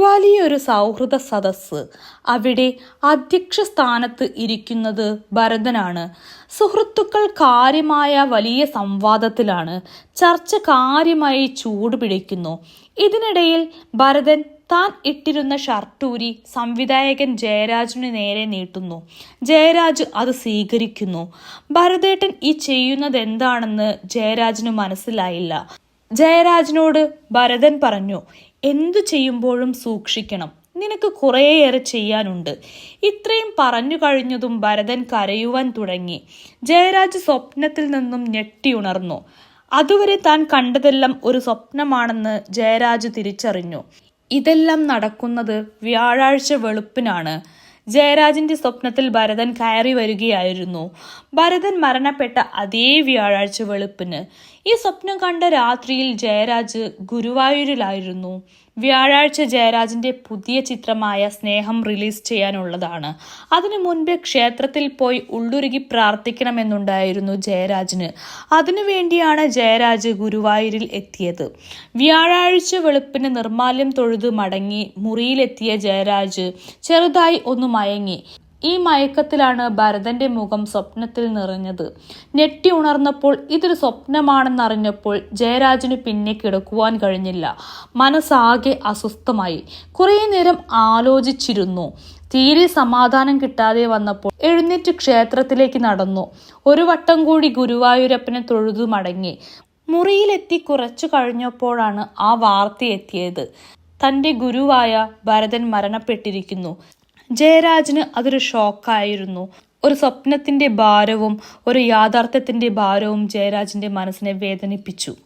വലിയൊരു സൗഹൃദ സദസ്സ്. അവിടെ അധ്യക്ഷ സ്ഥാനത്ത് ഇരിക്കുന്നത് ഭരതനാണ്. സുഹൃത്തുക്കൾ കാര്യമായ വലിയ സംവാദത്തിലാണ്. ചർച്ച കാര്യമായി ചൂടുപിടിക്കുന്നു ഇതിനിടയിൽ ഭരതൻ താൻ ഇട്ടിരുന്ന ഷർട്ടൂരി സംവിധായകൻ ജയരാജിന് നേരെ നീട്ടുന്നു. ജയരാജ് അത് സ്വീകരിക്കുന്നു. ഭരതേട്ടൻ ഈ ചെയ്യുന്നത് എന്താണെന്ന് ജയരാജിന് മനസ്സിലായില്ല. ജയരാജിനോട് ഭരതൻ പറഞ്ഞു എന്തു ചെയ്യുമ്പോഴും സൂക്ഷിക്കണം. നിനക്ക് കുറേയേറെ ചെയ്യാനുണ്ട്. ഇത്രയും പറഞ്ഞു കഴിഞ്ഞതും ഭരതൻ കരയുവാൻ തുടങ്ങി. ജയരാജ് സ്വപ്നത്തിൽ നിന്നും ഞെട്ടിയുണർന്നു അതുവരെ താൻ കണ്ടതെല്ലാം ഒരു സ്വപ്നമാണെന്ന് ജയരാജ് തിരിച്ചറിഞ്ഞു. ഇതെല്ലാം നടക്കുന്നത് വ്യാഴാഴ്ച വെളുപ്പിനാണ്. ജയരാജിന്റെ സ്വപ്നത്തിൽ ഭരതൻ കയറി വരികയായിരുന്നു. ഭരതൻ മരണപ്പെട്ട അതേ വ്യാഴാഴ്ച വെളുപ്പിന്. ഈ സ്വപ്നം കണ്ട രാത്രിയിൽ ജയരാജ് ഗുരുവായൂരിലായിരുന്നു. വ്യാഴാഴ്ച ജയരാജിന്റെ പുതിയ ചിത്രമായ സ്നേഹം റിലീസ് ചെയ്യാനുള്ളതാണ്. അതിനു മുൻപ് ക്ഷേത്രത്തിൽ പോയി ഉള്ളുരുകി പ്രാർത്ഥിക്കണമെന്നുണ്ടായിരുന്നു ജയരാജിന്. അതിനുവേണ്ടിയാണ് ജയരാജ് ഗുരുവായൂരിൽ എത്തിയത്. വ്യാഴാഴ്ച വെളുപ്പിന് നിർമാല്യം തൊഴുത് മടങ്ങി മുറിയിലെത്തിയ ജയരാജ് ചെറുതായി ഒന്ന് മയങ്ങി. ഈ മയക്കത്തിലാണ് ഭരതന്റെ മുഖം സ്വപ്നത്തിൽ നിറഞ്ഞത്. ഞെട്ടി ഉണർന്നപ്പോൾ ഇതൊരു സ്വപ്നമാണെന്നറിഞ്ഞപ്പോൾ ജയരാജിന് പിന്നെ കിടക്കുവാൻ കഴിഞ്ഞില്ല. മനസ്സാകെ അസ്വസ്ഥമായി. കുറേ നേരം ആലോചിച്ചിരുന്നു. തീരെ സമാധാനം കിട്ടാതെ വന്നപ്പോൾ എഴുന്നേറ്റ് ക്ഷേത്രത്തിലേക്ക് നടന്നു. ഒരു വട്ടം കൂടി ഗുരുവായൂരപ്പനെ തൊഴുതു മടങ്ങി. മുറിയിലെത്തി കുറച്ചു കഴിഞ്ഞപ്പോഴാണ് ആ വാർത്ത എത്തിയത്. തന്റെ ഗുരുവായ ഭരതൻ മരണപ്പെട്ടിരിക്കുന്നു. ജയരാജിന് അതൊരു ഷോക്കായിരുന്നു. ഒരു സ്വപ്നത്തിന്റെ ഭാരവും ഒരു യാഥാർത്ഥ്യത്തിന്റെ ഭാരവും ജയരാജന്റെ മനസ്സിനെ വേദനിപ്പിച്ചു.